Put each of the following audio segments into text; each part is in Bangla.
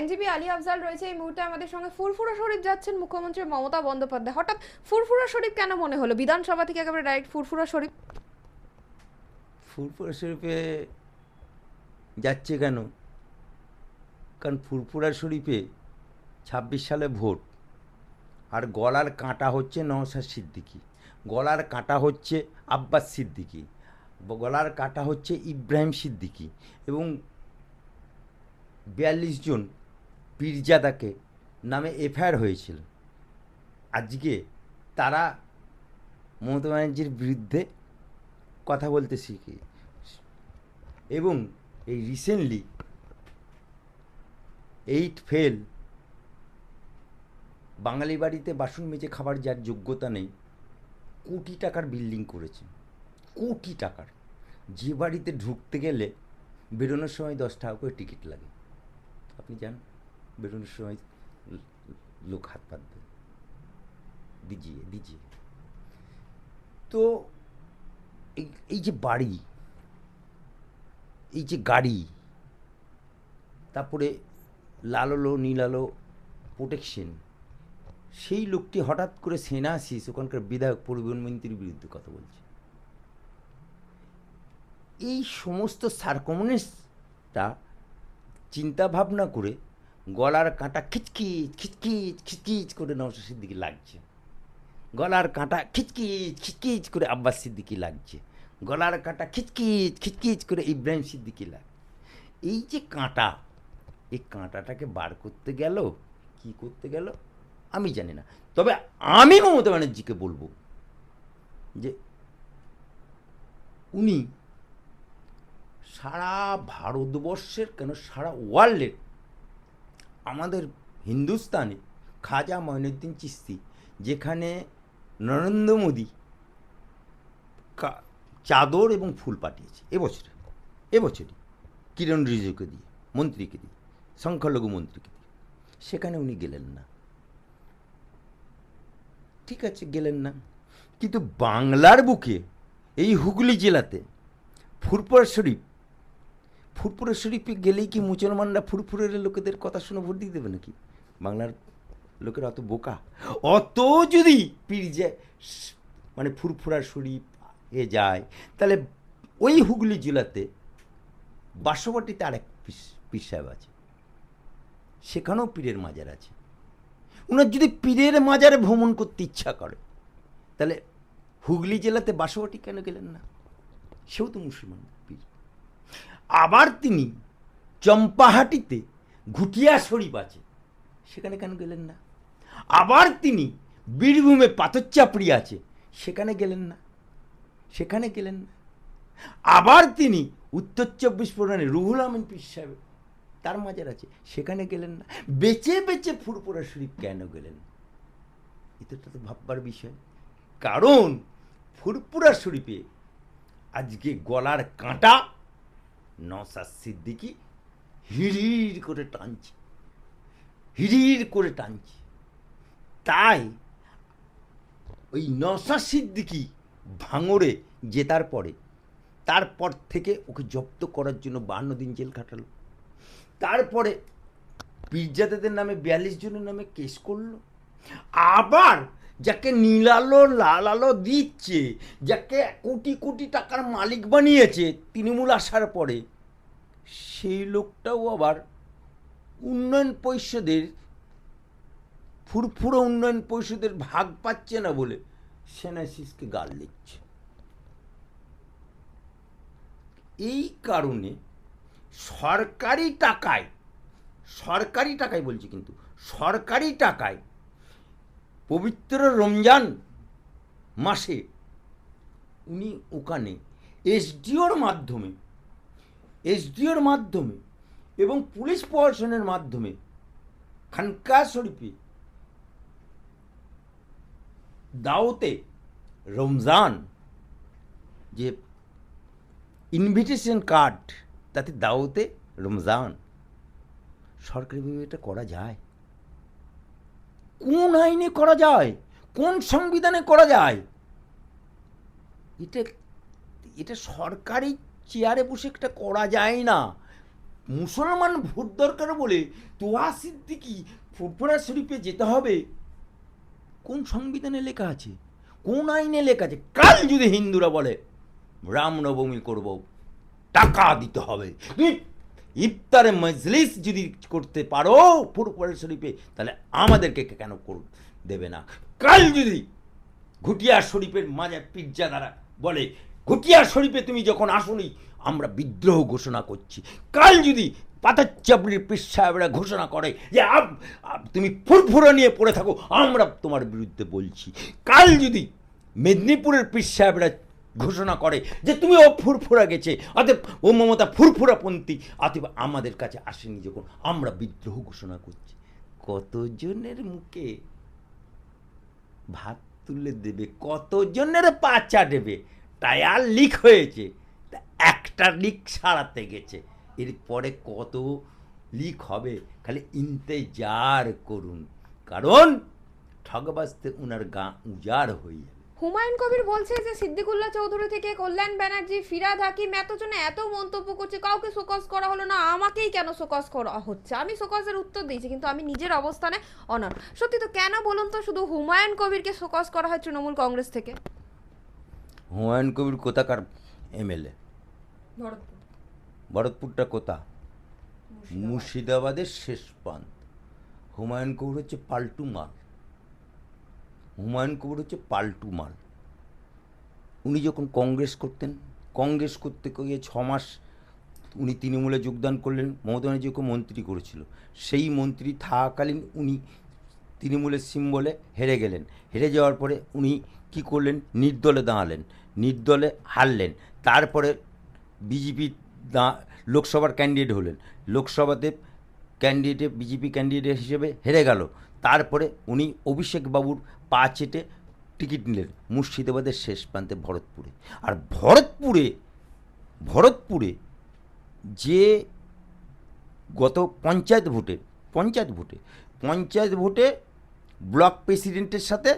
আইনজীবী আলী আফজাল রয়েছে এই মুহূর্তে আমাদের সঙ্গে। ফুরফুরা শরীফ যাচ্ছেন মুখ্যমন্ত্রী মমতা বন্দ্যোপাধ্যায়। হঠাৎ ফুরফুরা শরীফ কেন মনে হলো? বিধানসভা থেকে একেবারে ডাইরেক্ট ফুরফুরা শরীফ। ফুরফুরা শরীফে যাচ্ছে কেন? কারণ ফুরফুরা শরীফে ছাব্বিশ সালে ভোট। আর গলার কাঁটা হচ্ছে নওশাদ সিদ্দিকি। গলার কাঁটা হচ্ছে আব্বাস সিদ্দিকি। গলার কাঁটা হচ্ছে ইব্রাহিম সিদ্দিকি। এবং বিয়াল্লিশ জন পীরজাদাকে নামে এফআইআর হয়েছিল। আজকে তারা মমতা ব্যানার্জির বিরুদ্ধে কথা বলতে শিখি। এবং এই রিসেন্টলি এইট ফেল বাঙালি বাড়িতে বাসন মেজে খাবার যার যোগ্যতা নেই, কোটি টাকার বিল্ডিং করেছে। কোটি টাকার। যে বাড়িতে ঢুকতে গেলে বেরোনোর সময় দশ টাকা করে টিকিট লাগে। আপনি যান বেরোনোর সময় লোক হাত পাতবে। দিজিয়ে দিজিয়ে তো এই যে বাড়ি, এই যে গাড়ি, তারপরে লাল আলো নীল আলো প্রোটেকশন সেই লোকটি হঠাৎ করে সেনা আসিস ওখানকার বিধায়ক পরিবহন মন্ত্রীর বিরুদ্ধে কথা বলছে। এই সমস্ত সার্কমনেসটা চিন্তা ভাবনা করে গলার কাঁটা খিচকিচ খিচকিচ খিচকিচ করে নওশাদ সিদ্দিকি লাগছে। গলার কাঁটা খিচকিচ খিচকিচ করে আব্বাস সিদ্দিকি লাগছে। গলার কাঁটা খিচকিচ খিচকিচ করে ইব্রাহিম সিদ্দিকি লাগ এই যে কাঁটা, এই কাঁটাটাকে বার করতে গেল, কি করতে গেল? আমি জানি না। তবে আমি মমতা ব্যানার্জিকে বলব যে উনি সারা ভারতবর্ষের কেন সারা ওয়ার্ল্ডের আমাদের হিন্দুস্তানে খাজা মঈনুদ্দিন চিস্তি যেখানে নরেন্দ্র মোদী চাদর এবং ফুল পাঠিয়েছে এবছরে, এবছরই, কিরণ রিজিজুকে দিয়ে, মন্ত্রীকে দিয়ে, সংখ্যালঘু মন্ত্রীকে দিয়ে। সেখানে উনি গেলেন না। ঠিক আছে, গেলেন না। কিন্তু বাংলার বুকে এই হুগলি জেলাতে ফুরপুরা শরীফ ফুরপুরা শরীফে গেলেই কি মুসলমানরা ফুরফুরের লোকেদের কথা শুনে ভোট দিয়ে দেবে নাকি? বাংলার লোকেরা অত বোকা। অত যদি পীর যায় মানে ফুরফুরা শরীফ এ যায়, তাহলে ওই হুগলি জেলাতে বাসবাটিতে আরেক পীর- সাহেব আছে। সেখানেও পীরের মাজার আছে। ওনার যদি পীরের মাজারে ভ্রমণ করতে ইচ্ছা করে, তাহলে হুগলি জেলাতে বাসবাটি কেন গেলেন না? সেও তো মুসলমান। আবার তিনি চম্পাহাটিতে ঘুটিয়া শরীফ আছে সেখানে কেন গেলেন না? আবার তিনি বীরভূমে পাথরচাপড়ি আছে। সেখানে গেলেন না। সেখানে গেলেন না। আবার তিনি উত্তর চব্বিশ পরগনায় রুহুল আমিন পীর সাহেব, তার মাজার আছে। সেখানে গেলেন না। বেঁচে বেঁচে ফুরপুরা শরীফ কেন গেলেন? এটা তো ভাববার বিষয়। কারণ ফুরপুরা শরীফে আজকে গলার কাঁটা নসাদ সিদ্দিকি হিড়ির করে টানছে, হিড়ির করে টানছে। তাই ওই নসাদ সিদ্দিকি ভাঙড়ে জেতার পরে, তারপর থেকে ওকে জব্দ করার জন্য বান্ন দিন জেল কাটালো তারপরে পীরজাদাদের নামে বিয়াল্লিশ জনের নামে কেস করল। আবার যাকে নীল আলো লাল আলো দিচ্ছে, যাকে কোটি কোটি টাকার মালিক বানিয়েছে, তৃণমূল আসার পরে, সেই লোকটাও আবার উন্নয়ন পরিষদের, ফুরফুরো উন্নয়ন পরিষদের ভাগ পাচ্ছে না বলে সেনাশিসকে গাল দিচ্ছে। এই কারণে সরকারি টাকায় সরকারি টাকায় বলছি কিন্তু, সরকারি টাকায় পবিত্র রমজান মাসে উনি ওখানে এসডিওর মাধ্যমে এসডিওর মাধ্যমে এবং পুলিশ প্রশাসনের মাধ্যমে খানকা শরীফে দাওতে রমজান যে ইনভিটেশন কার্ড তাতে দাওতে রমজান। সরকারিভাবে এটা করা যায়। কোন আইনে করা যায়? কোন সংবিধানে করা যায়? এটা এটা সরকারি চেয়ারে বসে একটা করা যায় না। মুসলমান ভোট দরকার বলে তোয়া সিদ্দিকি ফুরফুরা শরীফে যেতে হবে। কোন সংবিধানে লেখা আছে? কোন আইনে লেখা আছে? কাল যদি হিন্দুরা বলে, রামনবমী করব, টাকা দিতে হবে। তুমি ইফতারে মজলিস যদি করতে পারো ফুরফুরা শরীফে, তাহলে আমাদেরকে কেন দেবে না। কাল যদি ঘুটিয়া শরীফের মাঝে পিজ্জা দ্বারা বলে ঘুটিয়া শরীফে তুমি যখন আসনি, আমরা বিদ্রোহ ঘোষণা করছি। কাল যদি পাতাচাপড়ির পীর সাহেবরা ঘোষণা করে যে তুমি ফুরফুরা নিয়ে পড়ে থাকো, আমরা তোমার বিরুদ্ধে বলছি। কাল যদি মেদিনীপুরের পীর সাহেবরা ঘোষণা করে যে তুমি ও ফুরফুরা গেছে, অতএব ও মমতা ফুরফুরাপন্থী, অতএব আমাদের কাছে আসেনি যখন আমরা বিদ্রোহ ঘোষণা করছি। কতজনের মুখে ভাত তুলে দেবে, কতজনের পাচা দেবে টায়ার লিক হয়েছে। একটা লিক সারাতে গেছে, এরপরে কত লিক হবে খালি ইন্তেজার করুন। কারণ ঠগবাজতে উনার গা উজাড় হয়ে যাবে। হুমায়ুন কবির বলছে যে সিদ্দিকুল্লাহ চৌধুরী থেকে কল্যাণ ব্যানার্জি ফিরাদ হাকিম এতজনে এত মন্তব্য করছে কাউকে শোকজ করা হলো না আমাকেই কেন শোকজ করা হচ্ছে? আমি শোকজের উত্তর দিয়েছি কিন্তু আমি নিজের অবস্থানে অনর সত্যি তো কেন বলুন তো শুধু হুমায়ুন কবিরকে শোকজ করা হয় তৃণমূল কংগ্রেস থেকে? হুমায়ুন কবির কোথাকার এমএলএ? ভরতপুরটা কোথা? মুর্শিদাবাদের শেষ প্রান্ত। হুমায়ুন কবির হচ্ছে পাল্টু মাল হুমায়ুন কবির হচ্ছে পাল্টু মাল। উনি যখন কংগ্রেস করতেন, কংগ্রেস করতে গিয়ে ছ মাস উনি তৃণমূলে যোগদান করলেন, মমতা ব্যানার্জিকে মন্ত্রী করেছিল। সেই মন্ত্রী থাকাকালীন উনি তৃণমূলের সিম্বলে হেরে গেলেন। হেরে যাওয়ার পরে উনি কি করলেন? নির্দলে দাঁড়ালেন, নির্দলে হারলেন। তারপরে বিজেপি দা, লোকসভার ক্যান্ডিডেট হলেন। লোকসভাতে ক্যান্ডিডেটে বিজেপি ক্যান্ডিডেট হিসেবে হেরে গেল। তারপরে উনি অভিষেক বাবুর পা চেটে টিকিট নিলেন মুর্শিদাবাদের শেষ প্রান্তে ভরতপুরে। আর ভরতপুরে ভরতপুরে যে গত পঞ্চায়েত ভোটে পঞ্চায়েত ভোটে পঞ্চায়েত ভোটে ব্লক প্রেসিডেন্টের সাথে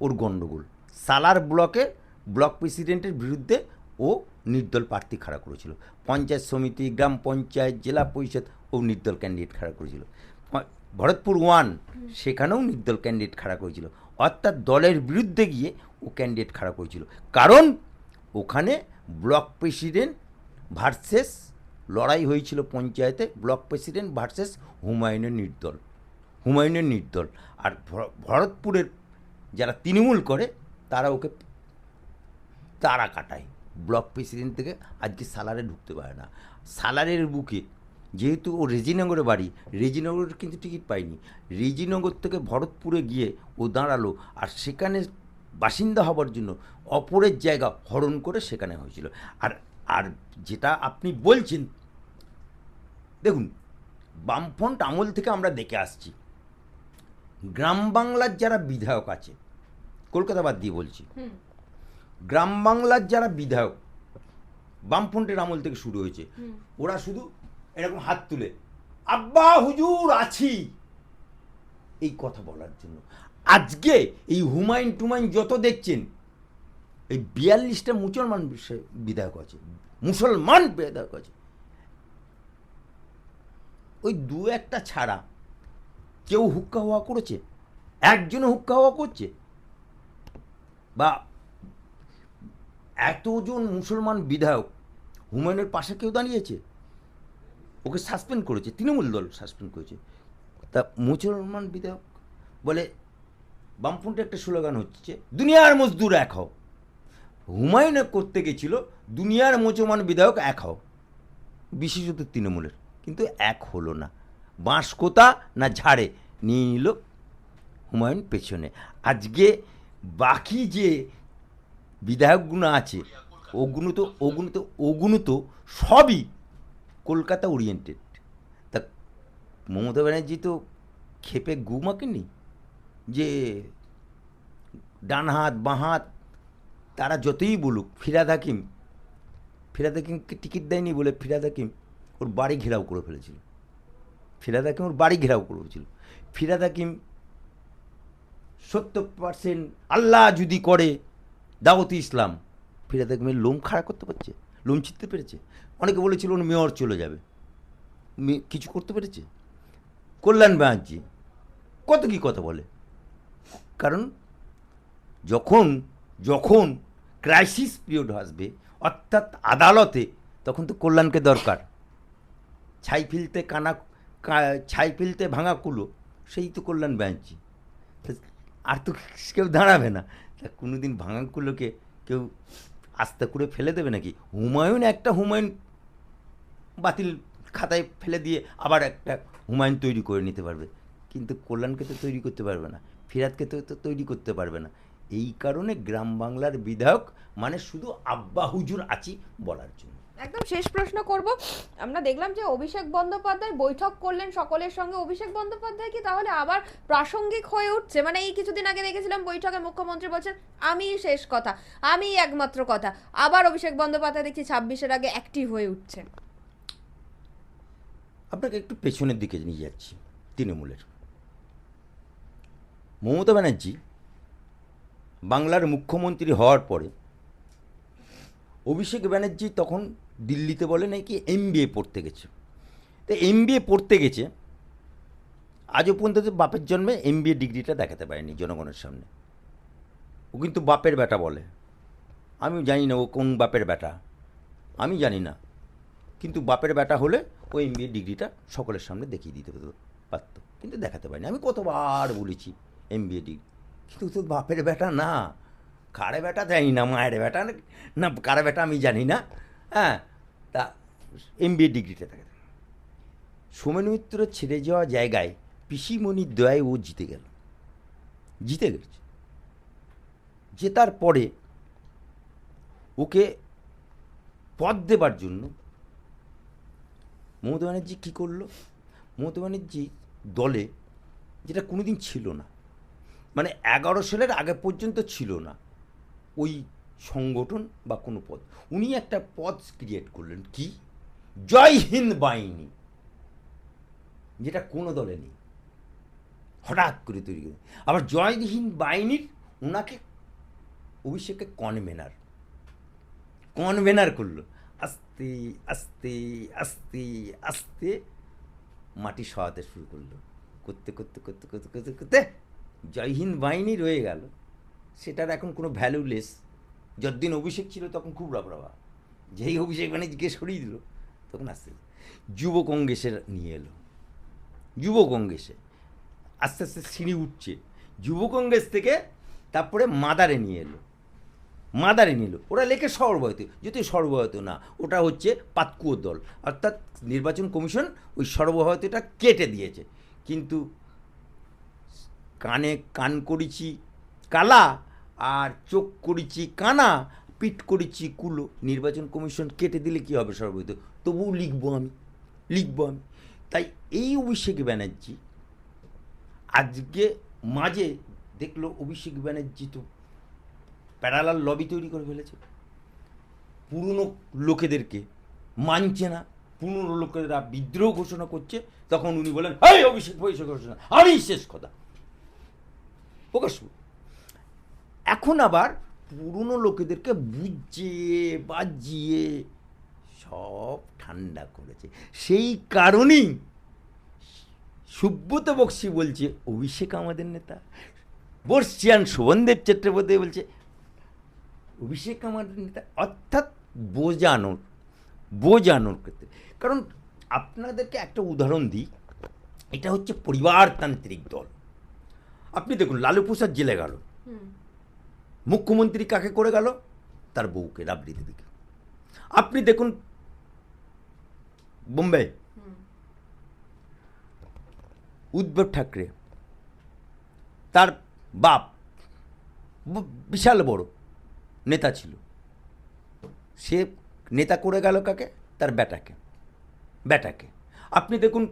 ওর গণ্ডগোল। সালার ব্লকে ব্লক প্রেসিডেন্টের বিরুদ্ধে ও নির্দল প্রার্থী খাড়া করেছিল। পঞ্চায়েত সমিতি, গ্রাম পঞ্চায়েত, জেলা পরিষদ ও নির্দল ক্যান্ডিডেট খাড়া করেছিল। ভরতপুর ওয়ান, সেখানেও নির্দল ক্যান্ডিডেট খাড়া করেছিল। অর্থাৎ দলের বিরুদ্ধে গিয়ে ও ক্যান্ডিডেট খাড়া করেছিল। কারণ ওখানে ব্লক প্রেসিডেন্ট ভার্সেস লড়াই হয়েছিল পঞ্চায়েতে ব্লক প্রেসিডেন্ট ভার্সেস হুমায়ুনের নির্দল হুমায়ুনের নির্দল। আর ভরতপুরের যারা তৃণমূল করে, তারা ওকে তারা কাটায়। ব্লক প্রেসিডেন্ট থেকে আজকে সালারে ঢুকতে পারে না। সালারের বুকে যেহেতু ও রেজিনগরে বাড়ি রেজিনগরের কিন্তু টিকিট পায়নি রেজিনগর থেকে ভরতপুরে গিয়ে ও দাঁড়াল আর সেখানে বাসিন্দা হবার জন্য অপরের জায়গা হরণ করে সেখানে হয়েছিল। আর আর যেটা আপনি বলছেন দেখুন বামফ্রন্ট আমল থেকে আমরা দেখে আসছি। গ্রাম বাংলার যারা বিধায়ক আছে কলকাতা বাদ দিয়ে বলছি। গ্রাম বাংলার যারা বিধায়ক বামফ্রন্টের আমল থেকে শুরু হয়েছে। ওরা শুধু এরকম হাত তুলে, আব্বা, হুজুর, আছি। এই কথা বলার জন্য। আজকে এই হুমায়ুন টুমায়ুন যত দেখছেন, এই বিয়াল্লিশটা মুসলমান বিধায়ক আছে, মুসলমান বিধায়ক আছে। ওই দু একটা ছাড়া কেউ হুক্কা হওয়া করেছে? একজন হুক্কা হওয়া করছে? বা এতজন মুসলমান বিধায়ক হুমায়ুনের পাশে কেউ দাঁড়িয়েছে? ওকে সাসপেন্ড করেছে, তৃণমূল দল সাসপেন্ড করেছে। তা মুসলমান বিধায়ক বলে, বামফ্রন্টে একটা স্লোগান হচ্ছে, দুনিয়ার মজদুর এক হও। হুমায়ুনে করতে গেছিল, দুনিয়ার মুসলমান বিধায়ক এক হও। বিশেষত তৃণমূলের। কিন্তু এক হলো না। বাঁশ কোতা না ঝাড়ে নিয়ে নিল হুমায়ুন পেছনে। আজকে বাকি যে বিধায়কগুলো আছে ওগুলো তো ওগুলো তো ওগুলো তো সবই কলকাতা ওরিয়েন্টেড তা মমতা ব্যানার্জি তো খেপে গু মাকেনি যে ডান হাত, বাঁ হাত, তারা যতই বলুক, ফিরাদ হাকিম ফিরাদ হাকিমকে টিকিট দেয়নি বলে ফিরাদ হাকিম ওর বাড়ি ঘেরাও করে ফেলেছিল। ফিরাদ হাকিম ওর বাড়ি ঘেরাও করেছিল ফিরাদ হাকিম সত্তর পার্সেন্ট আল্লাহ যদি করে, দাওয়াতি ইসলাম, ফিরাদ হাকিমের লোম খাড়া করতে পারছে? লোম ছিঁড়তে পেরেছে? অনেকে বলেছিল ওর মেয়র চলে যাবে। কিছু করতে পেরেছে? কল্যাণ ব্যানার্জি কত কি কথা বলে? কারণ যখন যখন ক্রাইসিস পিরিয়ড আসবে, অর্থাৎ আদালতে, তখন তো কল্যাণকে দরকার। ছাই ফেলতে কানা ছাই ফেলতে ভাঙা কুলো, সেই তো কল্যাণ ব্যানার্জি। আর তো কেউ দাঁড়াবে না। তা কোনো দিন ভাঙা কুলোকে কেউ আস্তে করে ফেলে দেবে নাকি? হুমায়ুন একটা হুমায়ুন বাতিল খাতায় ফেলে দিয়ে আবার একটা হুমায়ুন তৈরি করে নিতে পারবে। কিন্তু কল্যাণকে তো তৈরি করতে পারবে না ফিরাতকে তো তো তৈরি করতে পারবে না। এই কারণে গ্রাম বাংলার বিধায়ক মানে শুধু আব্বা হুজুর আছি বলার জন্য। একদম শেষ প্রশ্ন করব। আমরা দেখলাম যে অভিষেক বন্দ্যোপাধ্যায় বৈঠক করলেন সকলের সঙ্গে। অভিষেক বন্দ্যোপাধ্যায় কি তাহলে আবার প্রাসঙ্গিক হয়ে উঠছে? মানে এই কিছুদিন আগে দেখেছিলাম বৈঠকে মুখ্যমন্ত্রী বলছেন আমি শেষ কথা আমি একমাত্র কথা। আবার অভিষেক বন্দ্যোপাধ্যায় দেখছি ছাব্বিশের আগে অ্যাক্টিভ হয়ে উঠছে। আপনাকে একটু পেছনের দিকে নিয়ে যাচ্ছি, তৃণমূলের। মমতা ব্যানার্জি বাংলার মুখ্যমন্ত্রী হওয়ার পরে অভিষেক ব্যানার্জি তখন দিল্লিতে বলে নাকি এম পড়তে গেছে। তো এম পড়তে গেছে, আজও পর্যন্ত বাপের জন্মে এম ডিগ্রিটা দেখাতে পারেনি জনগণের সামনে। ও কিন্তু বাপের বেটা বলে। আমি জানি না ও কোন বাপের বেটা আমি জানি না। কিন্তু বাপের বেটা হলে ও এম ডিগ্রিটা সকলের সামনে দেখিয়ে দিতে পারতো কিন্তু দেখাতে পারিনি। আমি কতবার বলেছি এম ডিগ্রি। কিন্তু তো বাপের বেটা না। কারে বেটা জানি না, মায়ের বেটা না কারে বেটা আমি জানি না। হ্যাঁ তা এম ডিগ্রিটা থাকে। সোমেন মিত্র ছেড়ে যাওয়া জায়গায় পিসিমণির দয়ায় ও জিতে গেল। জিতে গেছে জেতার পরে ওকে পদ দেবার জন্য মমতা ব্যানার্জি কী করল? মমতা ব্যানার্জি দলে, যেটা কোনোদিন ছিল না মানে এগারো সালের আগে পর্যন্ত ছিল না, ওই সংগঠন বা কোনো পদ। উনি একটা পদ ক্রিয়েট করলেন। কি? জয় হিন্দ বাহিনী। যেটা কোনো দলে নেই। হঠাৎ করে তৈরি করে। আবার জয় হিন্দ বাহিনীর ওনাকে অভিষেকে কনভেনার কনভেনার করল। আস্তে আস্তে আস্তে আস্তে মাটি সহাতে শুরু করল। করতে করতে করতে করতে করতে করতে জয় হিন্দ বাহিনী রয়ে গেল। সেটার এখন কোনো ভ্যালুলেস যতদিন অভিষেক ছিল তখন খুব রবরবা যেই অভিষেক ব্যানার্জিকে সরিয়ে দিল, তখন আস্তে যুব কংগ্রেসের নিয়ে এলো। যুব কংগ্রেসে আস্তে আস্তে সিঁড়ি উঠছে। যুব কংগ্রেস থেকে তারপরে মাদারে নিয়ে এলো। মাদারে নিল ওরা লেখে সর্বভারত যদি সর্বভারত না, ওটা হচ্ছে পাতকুয়ো দল। অর্থাৎ নির্বাচন কমিশন ওই সর্বভারতীয়টা কেটে দিয়েছে। কিন্তু কানে কান করেছি, কালা আর চোখ করেছি কানা, পিঠ করেছি কুলো। নির্বাচন কমিশন কেটে দিলে কি হবে সর্বভারত তবুও লিখব আমি লিখব আমি। তাই এই অভিষেক ব্যানার্জি, আজকে মাঝে দেখল অভিষেক ব্যানার্জি তো প্যারালাল লবি তৈরি করে ফেলেছে। পুরনো লোকেদেরকে মানছে না, পুরনো লোকেরা বিদ্রোহ ঘোষণা করছে, তখন উনি বলেন এই অভিষেক অভিষেক ঘোষণা, আমি শেষ কথা। প্রকাশ এখন আবার পুরনো লোকেদেরকে বুঝিয়ে বাজিয়ে সব ঠান্ডা করেছে। সেই কারণেই সুব্রত বক্সি বলছে, অভিষেক আমাদের নেতা। বর্ষিয়ান শোভনদেব চট্টোপাধ্যায় বলছে, অভিষেক আমাদের নেতা। অর্থাৎ বোঝানোর বোঝানোর ক্ষেত্রে। কারণ আপনাদেরকে একটা উদাহরণ দিই, এটা হচ্ছে পরিবারতান্ত্রিক দল। আপনি দেখুন লালু প্রসাদ জেলে গেল। মুখ্যমন্ত্রী কাকে করে গেল? তার বউকে, রাবড়ি দেবীকে আপনি দেখুন বোম্বে উদ্ধব ঠাকরে, তার বাপ বিশাল বড় নেতা ছিল। সে নেতা করে গেল কাকে? তার বেটাকে বেটাকে আপনি দেখুন,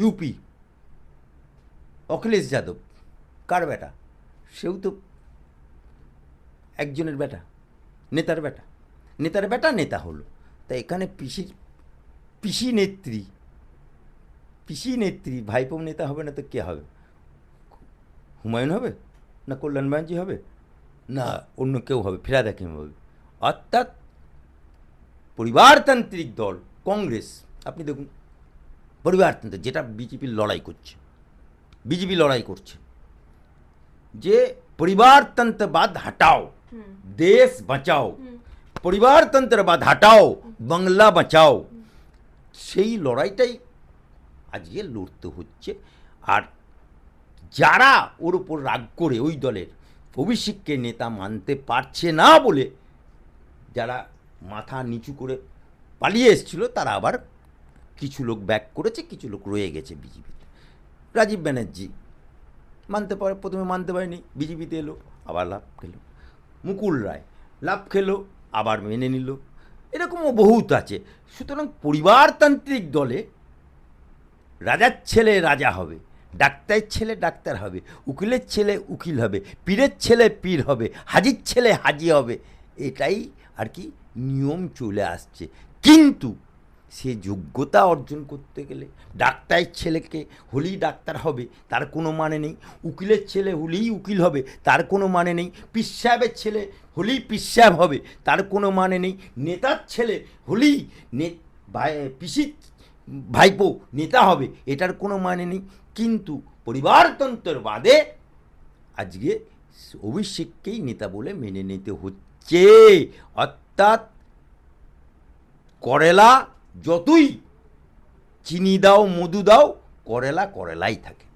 ইউপি, অখিলেশ যাদব, কার বেটা সেও তো একজনের বেটা, নেতার বেটা। নেতার বেটা, নেতা হলো। তা এখানে পিসির, পিসি নেত্রী পিসি নেত্রী, ভাইপো নেতা হবে না তো কে হবে? হুমায়ুন হবে? না কল্যাণ হবে? না অন্য কেউ হবে, ফেরাদ হাকিম হবে। অর্থাৎ পরিবারতান্ত্রিক দল, কংগ্রেস। আপনি দেখুন পরিবারতন্ত্র যেটা বিজেপির লড়াই করছে, বিজেপি লড়াই করছে। যে পরিবারতন্ত্রবাদ হটাও দেশ বাঁচাও পরিবারতন্ত্রবাদ হটাও বাংলা বাঁচাও সেই লড়াইটাই আজকে লড়তে হচ্ছে। আর যারা ওর উপর রাগ করে ওই দলের অভিষেককে নেতা মানতে পারছে না বলে যারা মাথা নিচু করে পালিয়ে এসেছিল, তারা আবার কিছু লোক ব্যাক করেছে, কিছু লোক রয়ে গেছে বিজেপিতে। রাজীব ব্যানার্জি মানতে পারে, প্রথমে মানতে পারেনি, বিজেপিতে এলো, আবার লাভ খেলো। মুকুল রায়। লাভ খেলো, আবার মেনে নিল। এরকমও বহুত আছে। সুতরাং পরিবারতান্ত্রিক দলে রাজার ছেলে রাজা হবে, ডাক্তারের ছেলে ডাক্তার হবে, উকিলের ছেলে উকিল হবে, পীরের ছেলে পীর হবে, হাজির ছেলে হাজি হবে। এটাই আর কি নিয়ম চলে আসছে। কিন্তু সে যোগ্যতা অর্জন করতে গেলে ডাক্তারের ছেলেকে হলেই ডাক্তার হবে, তার কোনো মানে নেই। উকিলের ছেলে হলেই উকিল হবে, তার কোনো মানে নেই। পিসাবের ছেলে হলেই পিসাব হবে, তার কোনো মানে নেই। নেতার ছেলে হলেই নে পিসির ভাইপো নেতা হবে, এটার কোনো মানে নেই। কিন্তু পরিবারতন্ত্রের বাদে আজকে অভিষেককেই নেতা বলে মেনে নিতে হচ্ছে। অর্থাৎ করেলা যতই চিনি দাও মধু দাও করেলা করেলাই থাকে।